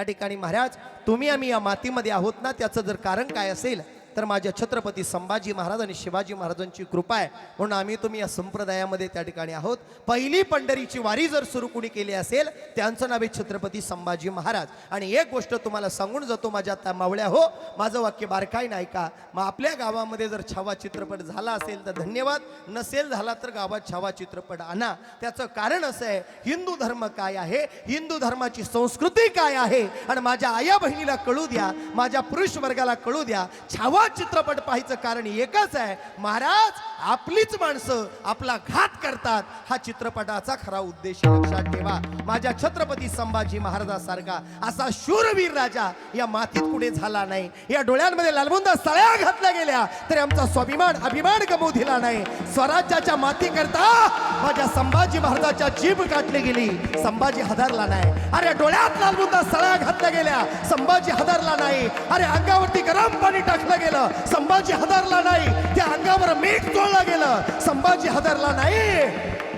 त्या ठिकाणी महाराज तुम्ही आम्ही या मातीमध्ये आहोत ना त्याचं जर कारण काय असेल तर माझ्या छत्रपती संभाजी महाराज आणि शिवाजी महाराजांची कृपा आहे. म्हणून आम्ही तुम्ही या संप्रदायामध्ये त्या ठिकाणी आहोत. पहिली पंढरीची वारी जर सुरू कुणी केली असेल त्यांचं नाव आहे छत्रपती संभाजी महाराज. आणि एक गोष्ट तुम्हाला सांगून जातो माझ्या त्या मावळ्या हो माझं वाक्य बारकाई नाही का मग आपल्या गावामध्ये जर छावा चित्रपट झाला असेल तर धन्यवाद. नसेल झाला तर गावात छावा चित्रपट आणा. त्याचं कारण असं आहे हिंदू धर्म काय आहे? हिंदू धर्माची संस्कृती काय आहे? आणि माझ्या आया बहिणीला कळू द्या माझ्या पुरुष वर्गाला कळू द्या छावा चित्रपट पाहायचं कारण एकच आहे. महाराज आपलीच माणसं आपला घात करतात. हा चित्रपटाचा खरा उद्देश लक्षात ठेवा. माझ्या छत्रपती संभाजी महाराजासारखा असा शूरवीर राजा या मातीत कुठे झाला नाही. या डोळ्यांमध्ये लालबुंदा सळ्या घातल्या गेल्या तरी आमचा स्वाभिमान अभिमान गमवू दिला नाही. स्वराज्याच्या माती करता माझ्या संभाजी महाराजाच्या जीभ काटली गेली. संभाजी हदारला नाही. अरे डोळ्यात लालबुंदा सळ्या घातल्या गेल्या. संभाजी हजारला नाही. अरे अंगावरती गरम पाणी टाकलं गेलं. संभाजी हजारला नाही. त्या अंगावर मीठ चोळलं गेलं संभाजी हजारला नाही.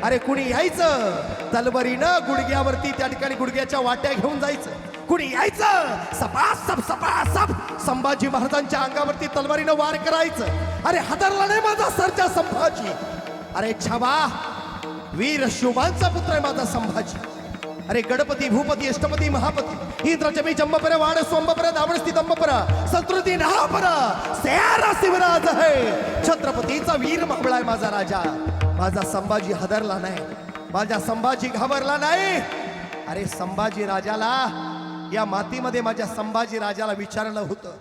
अरे कुणी यायचं? तलवारीनं गुडघ्यावरती त्या ठिकाणी गुडघ्याच्या वाट्या घेऊन जायचं. कुणी यायचं? सपा सप सपा सप संभाजी महाराजांच्या अंगावरती तलवारीनं वार करायचं. अरे हदरला नाही माझा सरचा संभाजी. अरे छबा. वीर शुभांचा पुत्र आहे माझा संभाजी. अरे गणपती भूपती अष्टपती महापती. इंद्रचमी जंबपर वाड सोंबपर दावणस्ती दंबपर संतृती नहापर. सेरा शिवराज आहे छत्रपतीचा वीर मावळाय माझा राजा. माझा संभाजी हदरला नाही. माझा संभाजी घाबरला नाही. अरे संभाजी राजाला या मातीमध्ये माझ्या संभाजी राजाला विचारलं होतं.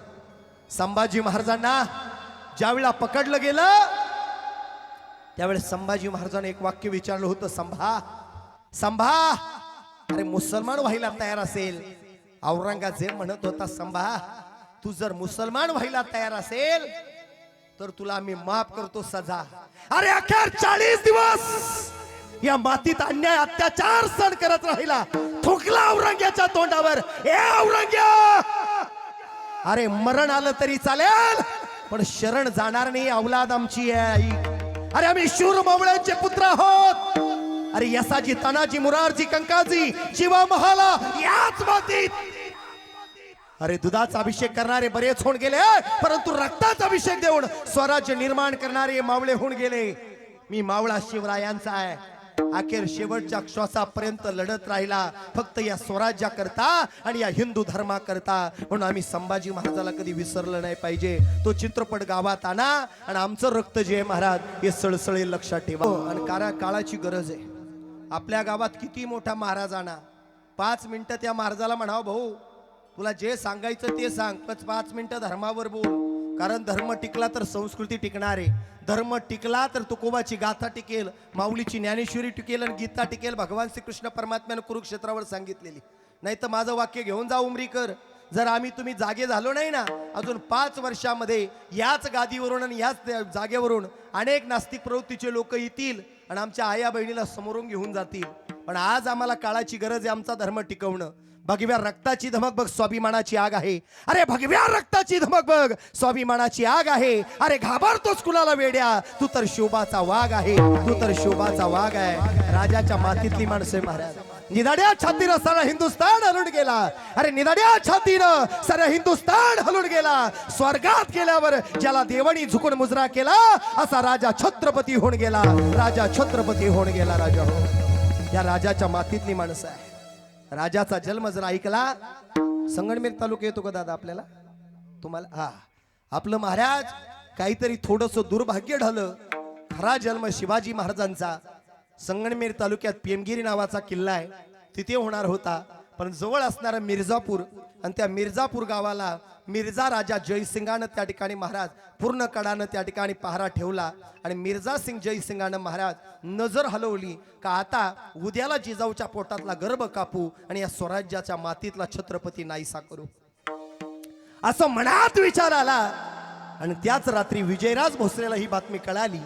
संभाजी महाराजांना ज्यावेळेला पकडलं गेलं त्यावेळेस संभाजी महाराजांनी एक वाक्य विचारलं होतं संभा. संभा अरे मुसलमान व्हायला तयार असेल. औरंगजेब म्हणत होता संभा तू जर मुसलमान व्हायला तयार असेल तर तुला आम्ही माफ करतो सजा. अरे अखेर चाळीस दिवस या मातीत अन्याय अत्याचार सण करत राहिला. थुकला औरंग्याच्या तोंडावर. ए औरंग्या अरे मरण आलं तरी चालेल पण शरण जाणार नाही औलाद आमची आहे आई. अरे आम्ही शूर मावळ्यांचे पुत्र आहोत. अरे यसाजी तानाजी मुरारजी कंकाजी शिवा महाला याच मातीत अरे दुधाचा अभिषेक करणारे बरेच होऊन गेले परंतु रक्ताचा अभिषेक देऊन स्वराज्य निर्माण करणारे मावळे होऊन गेले. मी मावळा शिवरायांचा आहे. अखेर शेवटच्या श्वासापर्यंत लढत राहिला. फक्त या स्वराज्याकरता आणि या हिंदू धर्माकरता म्हणून आम्ही संभाजी महाराजाला कधी विसरलं नाही पाहिजे. तो चित्रपट गावात आणा आणि आमचं रक्त जे महाराज हे सळसळे लक्षात ठेवा. हो, आणि काळाची गरज आहे. आपल्या गावात किती मोठा महाराज आणा. पाच मिनटं त्या महाराजाला म्हणावं भाऊ तुला जे सांगायचं ते सांग पण पाच मिनटं धर्मावर बोल. कारण धर्म टिकला तर संस्कृती टिकणार आहे. धर्म टिकला तर तुकोबाची गाथा टिकेल माऊलीची ज्ञानेश्वरी टिकेल आणि गीता टिकेल भगवान श्रीकृष्ण परमात्म्यानं कुरुक्षेत्रावर सांगितलेली. नाही तर माझं वाक्य घेऊन जा उमरीकर. जर आम्ही तुम्ही जागे झालो नाही ना अजून पाच वर्षामध्ये याच गादीवरून आणि याच जागेवरून अनेक नास्तिक प्रवृत्तीचे लोक येतील. आणि आमच्या आया बहिणीला समोरून घेऊन जातील. पण आज आम्हाला काळाची गरज आहे आमचा धर्म टिकवणं. भगव्या रक्ताची धमक बघ स्वाभिमानाची आग आहे. अरे भगव्या रक्ताची धमक बघ स्वाभिमानाची आग आहे. अरे घाबरतोच कुणाला वेड्या? तू तर शोभाचा वाघ आहे. तू तर शोभाचा वाघ आहे. राजाच्या मातीतली माणसं महाराज. निदाड्या छातीनं सारा हिंदुस्तान हलून गेला. अरे निदाड्या छातीनं सारा हिंदुस्तान हलून गेला. स्वर्गात गेल्यावर ज्याला देवानी झुकून मुजरा केला असा राजा छत्रपती होऊन गेला. राजा छत्रपती होऊन गेला राजा हो. या राजाच्या मातीतली माणसं आहे. राजाचा जन्म जर ऐकला संगणमेर तालुका येतो का दादा आपल्याला? तुम्हाला हा. आपलं महाराज काहीतरी थोडस दुर्भाग्य ढालं. खरा जन्म शिवाजी महाराजांचा. संगणमेर तालुक्यात पेमगिरी नावाचा किल्ला आहे. तिथे होणार होता. पण जवळ असणारा मिर्झापूर आणि त्या मिर्झापूर गावाला मिर्झा राजा जयसिंगानं त्या ठिकाणी महाराज पूर्ण कडानं त्या ठिकाणी पहारा ठेवला आणि मिर्जा सिंग जयसिंगानं महाराज नजर हलवली का आता उद्याला जिजाऊच्या पोटातला गर्भ कापू आणि या स्वराज्याच्या मातीतला छत्रपती नाहीसा करू. असं मनात विचार आला आणि त्याच रात्री विजयराज भोसलेला ही बातमी कळाली.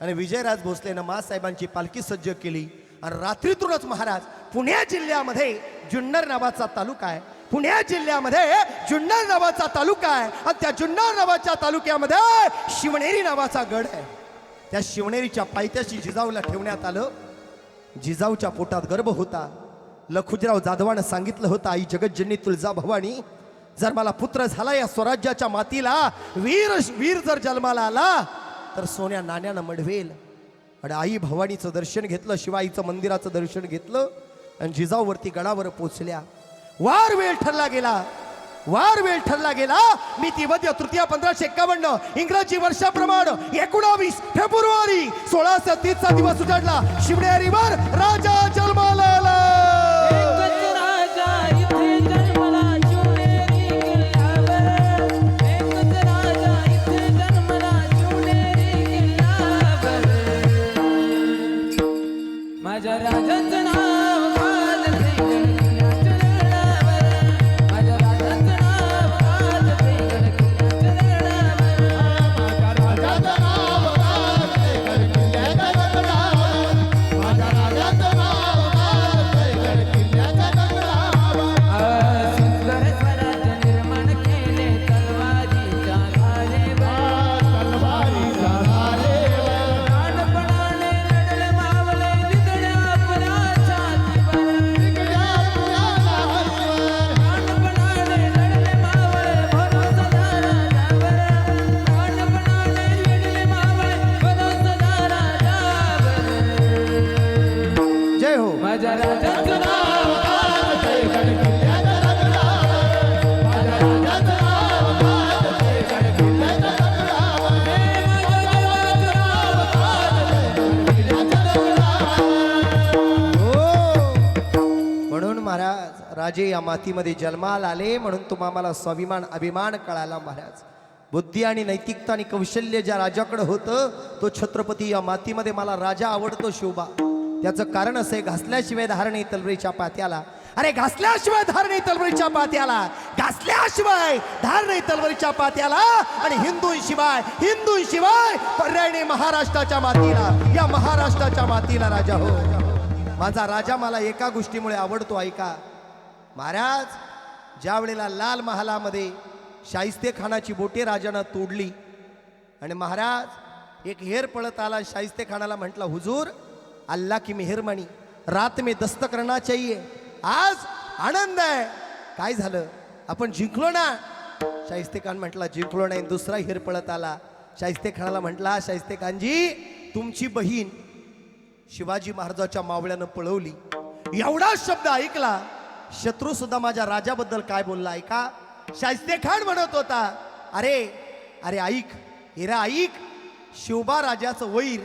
आणि विजयराज भोसलेनं माँसाहेबांची पालखी सज्ज केली. आणि रात्रीतूनच महाराज पुणे जिल्ह्यामध्ये जुन्नर नावाचा तालुका आहे. पुणे जिल्ह्यामध्ये जुन्नर नावाचा तालुका आहे. आणि त्या जुन्नर नावाच्या तालुक्यामध्ये शिवनेरी नावाचा गड आहे. त्या शिवनेरीच्या पायथ्याशी जिजाऊला ठेवण्यात आलं. जिजाऊच्या पोटात गर्भ होता. लखुजराव जाधवानं सांगितलं होतं आई जगज्जनी तुळजा भवानी जर मला पुत्र झाला या स्वराज्याच्या मातीला वीर वीर जर जन्माला आला तर सोन्या नाण्यानं मडवेल. आणि आई भवानीचं दर्शन घेतलं शिवाईचं मंदिराचं दर्शन घेतलं आणि जिजाऊवरती गडावर पोचल्या. वार वेळ ठरला गेला. वार वेळ ठरला गेला. मी ती वद्य तृतीय पंधराशे एक्कावन्न. इंग्रजी वर्षाप्रमाणे एकोणावीस फेब्रुवारी सोळाशे तीसचा दिवस उजाडला. शिवनेरीवर राजा जन्माला. महाराज राजे या मातीमध्ये जन्माला आले म्हणून तुम्हाला स्वाभिमान अभिमान कळाला महाराज. बुद्धी आणि नैतिकता आणि कौशल्य ज्या राजाकडे होतं तो छत्रपती या मातीमध्ये मला राजा आवडतो शोभा. त्याचं कारण असं आहे घासल्याशिवाय धारणी तलबरीच्या पात्याला. अरे घासल्याशिवाय धार तलबरीच्या पात्याला. घासल्याशिवाय धार तलबरीच्या पात्याला. आणि हिंदूंशिवाय हिंदूंशिवाय पर्याय महाराष्ट्राच्या मातीला या महाराष्ट्राच्या मातीला राजा हो. माझा राजा मला एका गोष्टीमुळे आवडतो ऐका. महाराज ज्या वेळेला लाल महालामध्ये शाहिस्ते खानाची बोटे राजानं तोडली आणि महाराज एक हेर पळत आला शाहिस्ते खानाला म्हटलं हुजूर अल्लाह की मेहरबानी. रात में दस्त करना चाहिए. आज आनंद आहे. काय झालं? आपण जिंकलो ना? शाहिस्ते खान म्हटला जिंकलो नाही. दुसरा हेर पळत आला. शाहिस्ते खानाला म्हटला शाहिस्ते खानजी तुमची बहीण शिवाजी महाराजाच्या मावळ्यानं पळवली. एवढा शब्द ऐकला. शत्रू सुद्धा माझ्या राजाबद्दल काय बोलला ऐका. शाहिस्ते खान म्हणत होता अरे अरे ऐक हिरा ऐक. शिवबा राजाचं वैर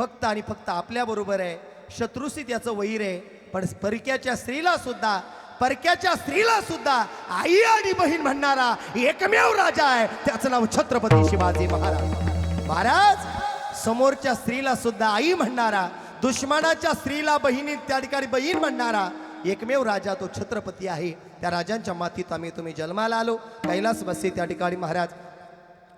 फक्त आणि फक्त आपल्याबरोबर आहे. शत्रुसी त्याचं वैर आहे. पण परक्याच्या स्त्रीला सुद्धा परक्याच्या स्त्रीला सुद्धा आई आणि बहीण म्हणणारा एकमेव राजा आहे. त्याचं नाव छत्रपती शिवाजी महाराज. महाराज समोरच्या स्त्रीला सुद्धा आई म्हणणारा दुश्मनाच्या स्त्रीला बहिणी त्या ठिकाणी बहीण म्हणणारा एकमेव राजा तो छत्रपती आहे. त्या राजांच्या मातीत आम्ही तुम्ही जन्माला आलो. कैलास बसे त्या ठिकाणी महाराज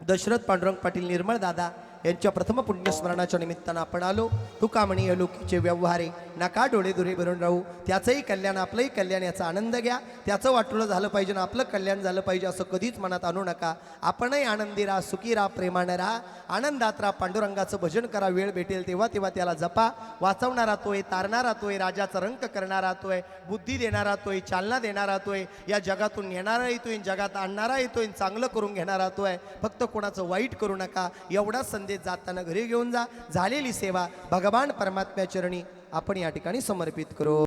दशरथ पांडुरंग पाटील निर्मळ दादा यांच्या प्रथम पुण्यस्मरणाच्या निमित्तानं आपण आलो. तुकामणी अलोकीचे व्यवहारे नका डोळे दुरे भरून राहू. त्याचंही कल्याण आपलंही कल्याण याचा आनंद घ्या. त्याचं वाटोळं झालं पाहिजे ना आपलं कल्याण झालं पाहिजे असं कधीच मनात आणू नका. आपणही आनंदी राहा सुखी राहा प्रेमानं राहा. आनंदात राहा पांडुरंगाचं भजन करा. वेळ भेटेल तेव्हा तेव्हा त्याला जपा. वाचवणारा तोय तारणारा तोय राजाचा रंक करणारा तोय बुद्धी देणारा तोय चालना देणारा तोय या जगातून नेणारा येतोय जगात आणणारा येतोय चांगलं करून घेणारा तोय फक्त कोणाचं वाईट करू नका. एवढा संदेश जाताना घरी घेऊन जा. झालेली सेवा भगवान परमात्म्या चरणी आपण या ठिकाणी समर्पित करू.